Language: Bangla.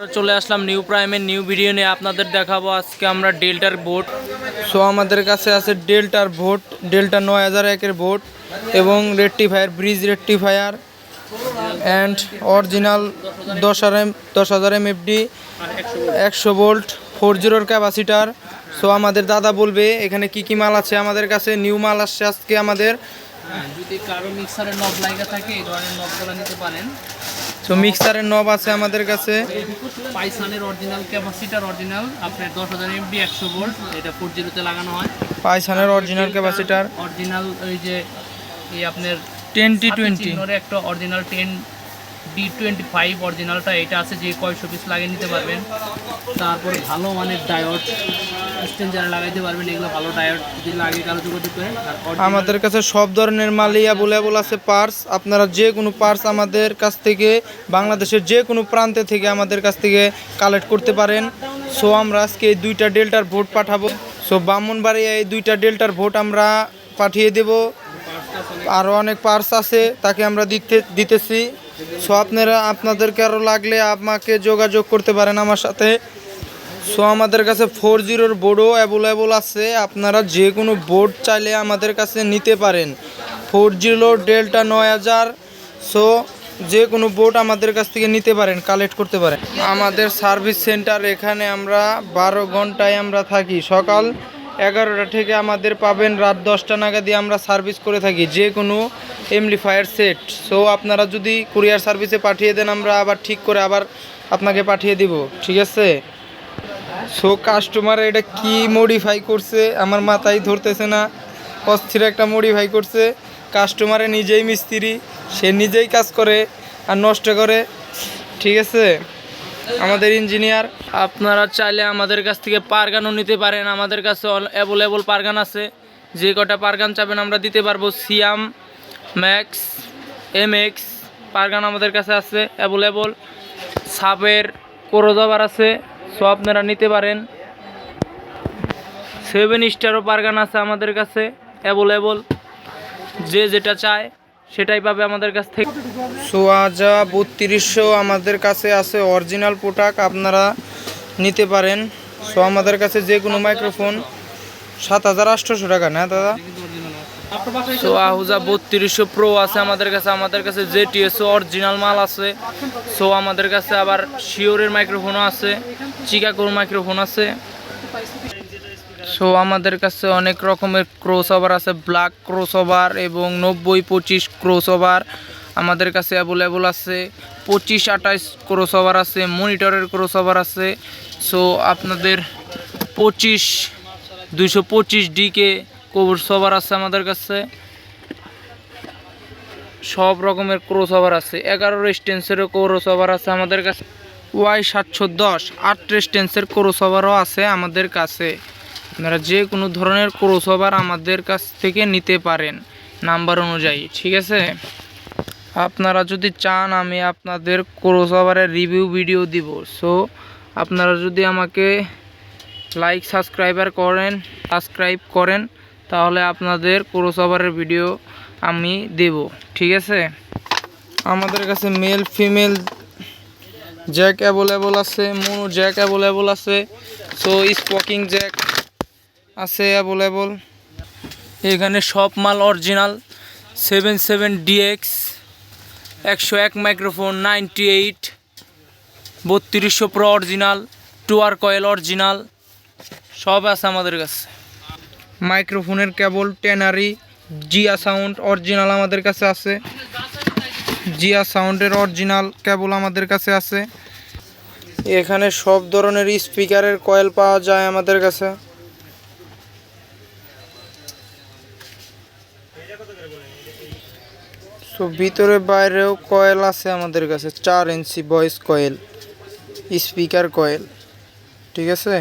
চলে আসলাম নিউ প্রাইমের নিউ ভিডিও নিয়ে আপনাদের দেখাবো। আজকে আমরা ডেল্টার বোট সো আমাদের কাছে আছে ডেল্টার ভোট, ডেল্টা নয় হাজার একের ভোট এবং rectifier bridge rectifier and original দশ আর এম, দশ হাজার এম এফডি একশো ভোল্ট ফোর জিরোর ক্যাপাসিটার সো আমাদের দাদা বলবে, এখানে কি কি মাল আছে আমাদের কাছে? নিউ মাল আসছে আজকে আমাদের। যদি কারও মিক্সারের নব থাকে, এই ধরনের নবগুলো নিতে পারেন। সো মিক্সারের নব আছে আমাদের কাছে। পাইসানের অরিজিনাল ক্যাপাসিটার অরিজিনাল আপনার 10000 এমবি 100 ভোল্ট এটা 40 তে লাগানো হয়। পাইসানের অরিজিনাল ক্যাপাসিটার অরিজিনাল ওই যে এই আপনার 10 টি 20 একটা অরিজিনাল 10 বি টোয়েন্টি ফাইভ অরিজিনালটা এটা আছে যে কয়শো পিস লাগিয়ে নিতে পারবেন। তারপর ভালো অনেক ডায়ট স্টেন যারা লাগাইতে পারবেন, এগুলো ভালো ডায়ট লাগে কারও যোগাযোগ করে আমাদের কাছে সব ধরনের মালিয়া অ্যাভেলেবল আছে পার্স আপনারা যে কোনো পার্স আমাদের কাছ থেকে, বাংলাদেশের যে কোনো প্রান্তে থেকে আমাদের কাছ থেকে কালেক্ট করতে পারেন। সো আমরা আজকে এই দুইটা ডেল্টার ভোট পাঠাবো। সো ব্রাহ্মণবাড়িয়া এই দুইটা ডেল্টার ভোট আমরা পাঠিয়ে দেব। আরও অনেক পার্স আছে, তাকে আমরা দিতে দিতেছি। সো আপনারা, আপনাদেরকে আরও লাগলে আমাকে যোগাযোগ করতে পারেন আমার সাথে। সো আমাদের কাছে ফোর জিরোর বোর্ডও অ্যাভেলেবল আছে। আপনারা যে কোনো বোর্ড চাইলে আমাদের কাছে নিতে পারেন। ফোর জিরো, ডেল্টা নয় হাজার। সো যে কোনো বোর্ড আমাদের কাছ থেকে নিতে পারেন, কালেক্ট করতে পারেন। আমাদের সার্ভিস সেন্টার এখানে আমরা বারো ঘন্টায় আমরা থাকি। সকাল এগারোটা থেকে আমাদের পাবেন রাত দশটা নাগাদই আমরা সার্ভিস করে থাকি, যে কোনো এমলিফায়ার সেট। সো আপনারা যদি কুরিয়ার সার্ভিসে পাঠিয়ে দেন, আমরা আবার ঠিক করে আবার আপনাকে পাঠিয়ে দিব, ঠিক আছে? সো কাস্টমার এটা কি মডিফাই করছে? আমার মাথায় ধরতেছে না, অস্থির একটা মডিফাই করছে। কাস্টমারে নিজেই মিস্ত্রি, সে নিজেই কাজ করে আর নষ্ট করে, ঠিক আছে? আমাদের ইঞ্জিনিয়ার। আপনারা চাইলে আমাদের কাছ থেকে পারগানও নিতে পারেন। আমাদের কাছে অ্যাভেলেবল পারগান আছে। যে কটা পারগান চাবেন আমরা দিতে পারব। সিয়াম, ম্যাক্স এম এক্স পারগান আমাদের কাছে আছে, অ্যাভেলেবল। সাপের কোরোজাবার আছে, সো আপনারা নিতে পারেন। সেভেন স্টারও পারগান আছে আমাদের কাছে, অ্যাভেলেবল। যে যেটা চায় সেটাই পাবে আমাদের কাছ থেকে। সোয়াজা বত্রিশশো আমাদের কাছে আছে অরিজিনাল প্রোডাক্ট আপনারা নিতে পারেন। সো আমাদের কাছে যে কোনো মাইক্রোফোন সাত হাজার আটশোশো টাকা না দাদা? সো আহুজা বত্রিশশো প্রো আছে আমাদের কাছে আমাদের কাছে যে জেটিএসও অরিজিনাল মাল আছে। সো আমাদের কাছে আবার শিওরের মাইক্রোফোনও আছে চিকাগোর মাইক্রোফোন আছে। সো আমাদের কাছে অনেক রকমের ক্রস ওভার আছে ব্ল্যাক ক্রস ওভার এবং নব্বই পঁচিশ ক্রস ওভার আমাদের কাছে অ্যাভেলেবল আছে। পঁচিশ আঠাইশ ক্রস ওভার আছে মনিটরের ক্রস ওভার আছে। সো আপনাদের পঁচিশ, দুইশো পঁচিশ ডিকে কোভিড সবার আছে আমাদের কাছে। সব রকমের ক্রস ওভার আছে। এগারো রেস্টেন্সেরও ক্রস ওভার আছে আমাদের কাছে। ওয়াই সাতশো দশ, আট রেস্টেন্সের ক্রস ওভারও আছে আমাদের কাছে। আপনারা যে কোনো ধরনের ক্রস ওভার আমাদের কাছ থেকে নিতে পারেন নাম্বার অনুযায়ী, ঠিক আছে? আপনারা যদি চান আমি আপনাদের ক্রস ওভারের রিভিউ ভিডিও দিব, সো আপনারা যদি আমাকে লাইক, সাবস্ক্রাইবার করেন, সাবস্ক্রাইব করেন, তাহলে আপনাদের ক্রস ওভারের ভিডিও আমি দেব, ঠিক আছে? আমাদের কাছে মেল, ফিমেল, জ্যাক অ্যাভেলেবল আছে, মোনো জ্যাক অ্যাভেলেবল আছে, সো স্পকিং জ্যাক আছে অ্যাভেলেবল এখানে সব মাল অরিজিনাল সেভেন সেভেন ডিএক্স একশো এক মাইক্রোফোন নাইনটি এইট বত্রিশশো প্রো অরিজিনাল টুয়ার কয়েল অরিজিনাল সব আছে আমাদের কাছে। মাইক্রোফোনের কেবল টেনারি জিয়া সাউন্ড অরিজিনাল আমাদের কাছে আছে। জিয়া সাউন্ডের অরিজিনাল কেবল আমাদের কাছে আছে। এখানে সব ধরনের স্পিকারের কয়েল পাওয়া যায় আমাদের কাছে। সো ভিতরে বাইরেও কয়েল আছে আমাদের কাছে, চার inch voice coil speaker coil, ঠিক আছে?